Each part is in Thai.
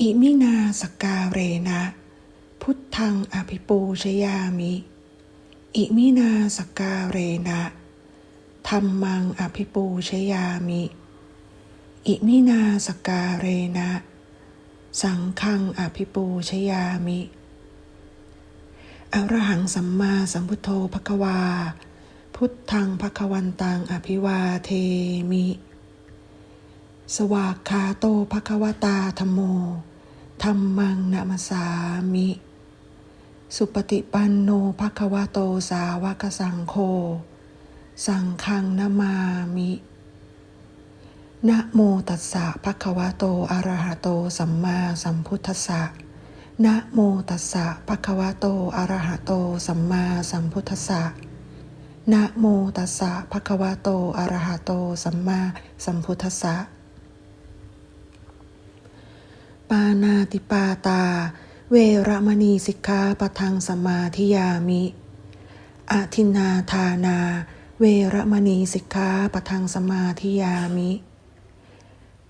อิมินาสกกาเรนะ พุทธังอภิปูชยามิ อิมินาสกกาเรนะธรรมังอภิปูชยามิ อิมินาสกกาเรนะ สังฆังอภิปูชยามิอรหังสัมมาสัมพุทโธภควา พุทธังภควันตังอภิวาเทมิ สวากขาโตภควตาธโม ธรรมังนามาสามิ สุปฏิปันโนภควโตสาวกสังโฆ สังฆังนามามินะโมตัสสะภะคะวะโต อะระหะโต สัมมาสัมพุทธัสสะนะโมตัสสะภะคะวะโต อะระหะโต สัมมาสัมพุทธัสสะนะโมตัสสะภะคะวะโต อะระหะโต สัมมาสัมพุทธัสสะ ปานาติปาตา เวระมณีสิกขาปทังสมาธิยามิอาทินาทานา เวระมณีสิกขาปทังสมาธิยามิ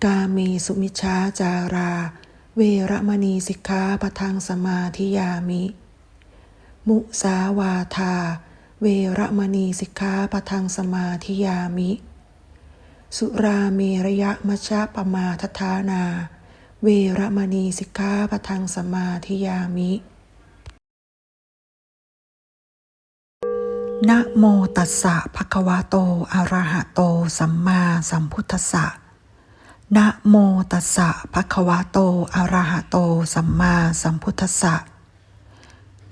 กาเมสุมิชฌาจารา เวระมณีสิกขาปทังสมาธิยามิ มุสาวาทา เวระมณีสิกขาปทังสมาธิยามิ สุราเมระยะมชฌะปมาทฐานา เวระมณีสิกขาปะทังสมาธิยามินะโมตัสสะภะคะวะโตอะระหะโต สัมมาสัมพุทธัสสะนะโมตัสสะภะคะวะโตอะระหะโต สัมมาสัมพุทธัสสะ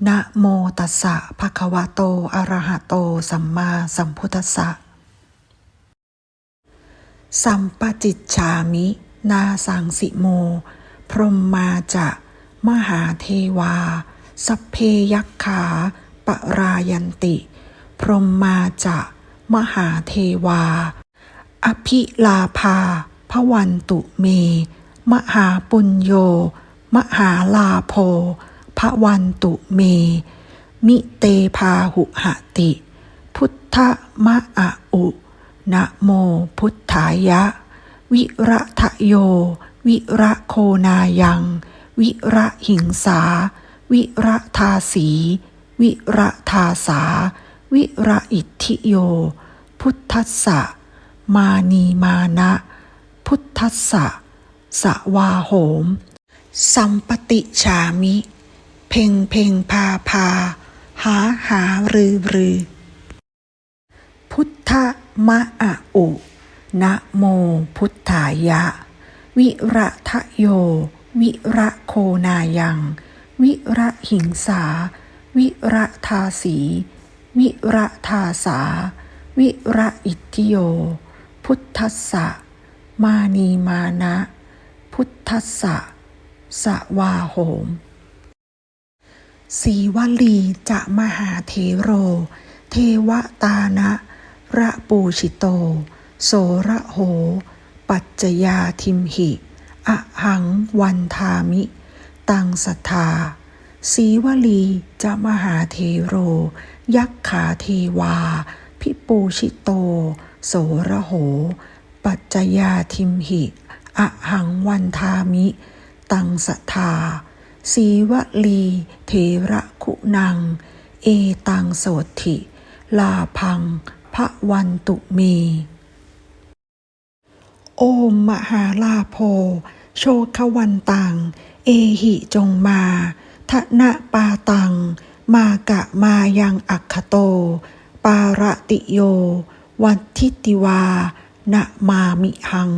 นะโมตัสสะภะคะวะโตอะระหะโต สัมมาสัมพุทธัสสะสัมปจิจฉามิ นาสังสิโม พรหมมาจะมหาเทวา สัพเพยักขาปรายันติ พรหมมาจะมหาเทวา อภิลาภาพวันตุเม มหาปุญโย มหาลาโภพวันตุเม มิเตพาหุหติ พุทธมะอะอุนะโมพุทธายะ วิระทะโย วิระโคนายัง วิระหิงสา วิระทาสี วิระทาสา วิระอิทธิโย พุทธัสสะ มานีมานะ พุทธัสสะ สวาโหม สัมปติฉามิ เพ่งเพ่งพาพา หาหารือรือ พุทธมะอะอุ นะโมพุทธายะ วิระทะโย วิระโคนายัง วิระหิงสา วิระทาสี วิระทาสา วิระอิทธิโย พุทธัสสะ มานีมานะ พุทธัสสะสวาโหม สีวลีจะมหาเทโร เทวตานะ ระปูชิโต โสระโห ปัจจยาทิมหิอะหังวันทามิ ตังสัทธา สีวลีจะมหาเทโร ยักขาเทวา พิปูชิโต โสระโห ปัจจยาทิมหิอะหังวันทามิ ตังสัทธา สีวลีเทระคุนัง เอตังโสถิลาพังพระวันตุเม โอมมหาลาโพ โชควันตัง เอหิจงมาทะนะปาตัง มากะมายังอัคคโต ปาระติโย วันทิติวานะมามิหัง